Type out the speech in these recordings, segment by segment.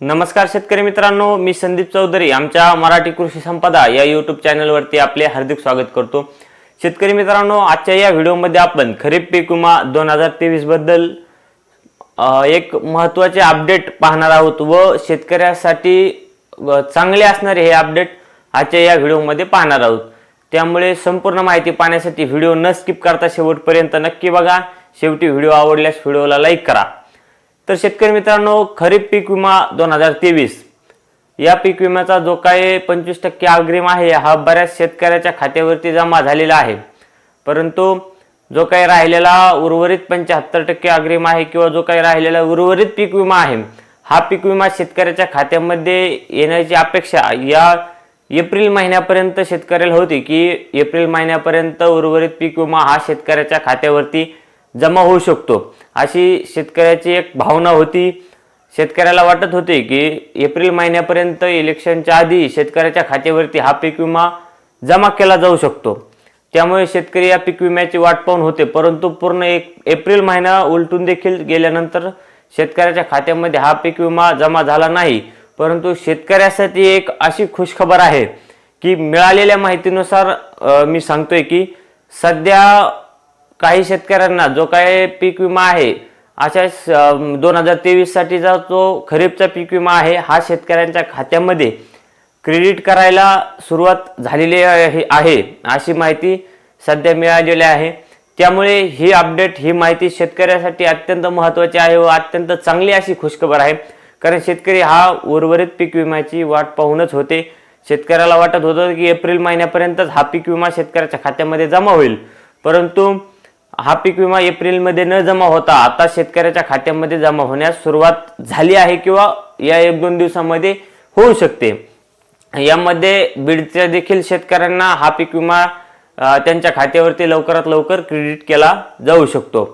नमस्कार शेतकरी मित्रांनो मी संदीप चौधरी आमच्या मराठी कृषी संपदा या यूट्यूब चॅनलवरती आपले हार्दिक स्वागत करतो. शेतकरी मित्रांनो आजच्या या व्हिडिओमध्ये आपण खरीप पीक विमा दोन हजार तेवीसबद्दल एक महत्त्वाचे अपडेट पाहणार आहोत व शेतकऱ्यासाठी चांगले असणारे हे अपडेट आजच्या या व्हिडिओमध्ये पाहणार आहोत. त्यामुळे संपूर्ण माहिती पाहण्यासाठी व्हिडिओ न स्किप करता शेवटपर्यंत नक्की बघा. शेवटी व्हिडिओ आवडल्यास व्हिडिओला लाईक करा. तर शेतकरी मित्रांनो खरीप पीक विमा दोन हजार तेवीस. या पीक विम्याचा जो काही पंचवीस टक्के अग्रिम आहे हा बऱ्याच शेतकऱ्याच्या खात्यावरती जमा झालेला आहे. परंतु जो काही राहिलेला उर्वरित पंच्याहत्तर टक्के अग्रिम आहे किंवा जो काही राहिलेला उर्वरित पीक विमा आहे हा पीक विमा शेतकऱ्याच्या खात्यामध्ये येण्याची अपेक्षा या एप्रिल महिन्यापर्यंत शेतकऱ्याला होती की एप्रिल महिन्यापर्यंत उर्वरित पीक विमा हा शेतकऱ्याच्या खात्यावरती जमा होऊ शकतो. अशी शेतकऱ्याची एक भावना होती. शेतकऱ्याला वाटत होते की एप्रिल महिन्यापर्यंत इलेक्शनच्या आधी शेतकऱ्याच्या खात्यावरती हा पीक विमा जमा केला जाऊ शकतो. त्यामुळे शेतकरी या पीक विम्याची वाट पाहून होते. परंतु पूर्ण एक एप्रिल महिना उलटून देखील गेल्यानंतर शेतकऱ्याच्या खात्यामध्ये हा पीक विमा जमा झाला नाही. परंतु शेतकऱ्यासाठी एक अशी खुशखबर आहे की मिळालेल्या माहितीनुसार मी सांगतोय की सध्या काही शेतकऱ्यांना जो काही पीक विमा आहे अशा दोन हजार तेवीससाठीचा जो खरीपचा पीक विमा आहे हा शेतकऱ्यांच्या खात्यामध्ये क्रेडिट करायला सुरुवात झालेली आहे आहे अशी माहिती सध्या मिळालेली आहे. त्यामुळे ही अपडेट ही माहिती शेतकऱ्यासाठी अत्यंत महत्त्वाची आहे व अत्यंत चांगली अशी खुशखबर आहे. कारण शेतकरी हा उर्वरित पीक विम्याची वाट पाहूनच होते. शेतकऱ्याला वाटत होतं की एप्रिल महिन्यापर्यंतच हा पीक विमा शेतकऱ्याच्या खात्यामध्ये जमा होईल. परंतु हा पीक विमा एप्रिलमध्ये न जमा होता आता शेतकऱ्याच्या खात्यामध्ये जमा होण्यास सुरुवात झाली आहे किंवा या एक दोन दिवसामध्ये होऊ शकते. यामध्ये बीडच्या देखील शेतकऱ्यांना हा पीक विमा त्यांच्या खात्यावरती लवकरात लवकर क्रेडिट केला जाऊ शकतो.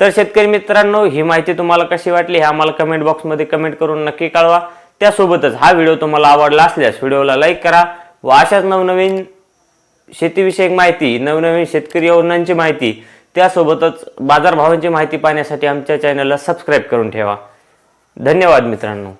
तर शेतकरी मित्रांनो ही माहिती तुम्हाला कशी वाटली हे आम्हाला कमेंट बॉक्समध्ये कमेंट करून नक्की कळवा. त्यासोबतच हा व्हिडिओ तुम्हाला आवडला असल्यास व्हिडिओला लाईक करा व अशाच नवनवीन शेतीविषयक माहिती नवनवीन शेतकरी योजनांची माहिती त्यासोबतच बाजारभावांची माहिती पाहण्यासाठी आमच्या चॅनलला सबस्क्राईब करून ठेवा. धन्यवाद मित्रांनो.